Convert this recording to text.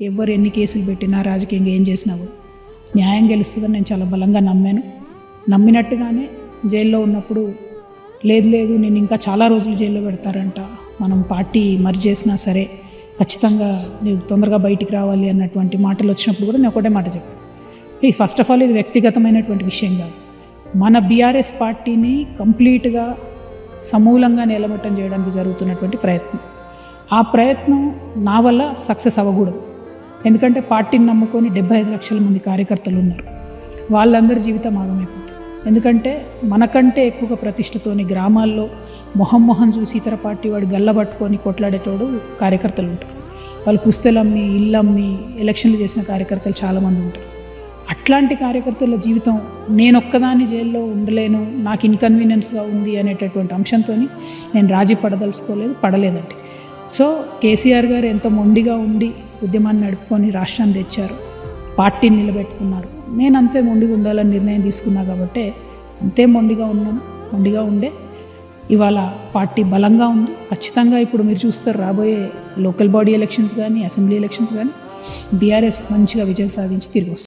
ఎవరు ఎన్ని కేసులు పెట్టినా రాజకీయంగా ఏం చేసినా కూడా న్యాయం గెలుస్తుందని నేను చాలా బలంగా నమ్మాను. నమ్మినట్టుగానే జైల్లో ఉన్నప్పుడు లేదు లేదు నేను ఇంకా చాలా రోజులు జైల్లో పెడతారంట. మనం పార్టీ మర్జ్ చేసినా సరే ఖచ్చితంగా నేను తొందరగా బయటికి రావాలి అన్నటువంటి మాటలు వచ్చినప్పుడు కూడా నేను ఒకటే మాట చెప్పాను. ఈ ఫస్ట్ ఆఫ్ ఆల్ ఇది వ్యక్తిగతమైనటువంటి విషయం కాదు. మన బీఆర్ఎస్ పార్టీని కంప్లీట్గా సమూలంగా నిలబట్టం చేయడానికి జరుగుతున్నటువంటి ప్రయత్నం. ఆ ప్రయత్నం నా వల్ల సక్సెస్ అవ్వకూడదు. ఎందుకంటే పార్టీని నమ్ముకొని డెబ్బై ఐదు లక్షల మంది కార్యకర్తలు ఉన్నారు. వాళ్ళందరి జీవితం ఆగమైపోతుంది. ఎందుకంటే మనకంటే ఎక్కువగా ప్రతిష్టతోని గ్రామాల్లో మొహం మొహం చూసి ఇతర పార్టీ వాడు గల్లబట్టుకొని కొట్లాడేటోడు కార్యకర్తలు ఉంటారు. వాళ్ళు పుస్తెలమ్మి ఇల్లమ్మి ఎలక్షన్లు చేసిన కార్యకర్తలు చాలామంది ఉంటారు. అట్లాంటి కార్యకర్తల జీవితం నేను ఒక్కదాన్ని జైల్లో ఉండలేను నాకు ఇన్కన్వీనియన్స్గా ఉంది అనేటటువంటి అంశంతో నేను రాజీ పడదలుచుకోలేదు పడలేదండి. సో కేసీఆర్ గారు ఎంత మొండిగా ఉండి ఉద్యమాన్ని నడుపుకొని రాష్ట్రాన్ని తెచ్చారు. పార్టీని నిలబెట్టుకున్నారు. నేను అంతే మొండిగా ఉండాలని నిర్ణయం తీసుకున్నా కాబట్టి అంతే మొండిగా ఉన్నాను మొండిగా ఉండే. ఇవాళ పార్టీ బలంగా ఉంది. ఖచ్చితంగా ఇప్పుడు మీరు చూస్తారు రాబోయే లోకల్ బాడీ ఎలక్షన్స్ కానీ అసెంబ్లీ ఎలక్షన్స్ కానీ బీఆర్ఎస్ మంచిగా విజయం సాధించి తిరిగి వస్తుంది.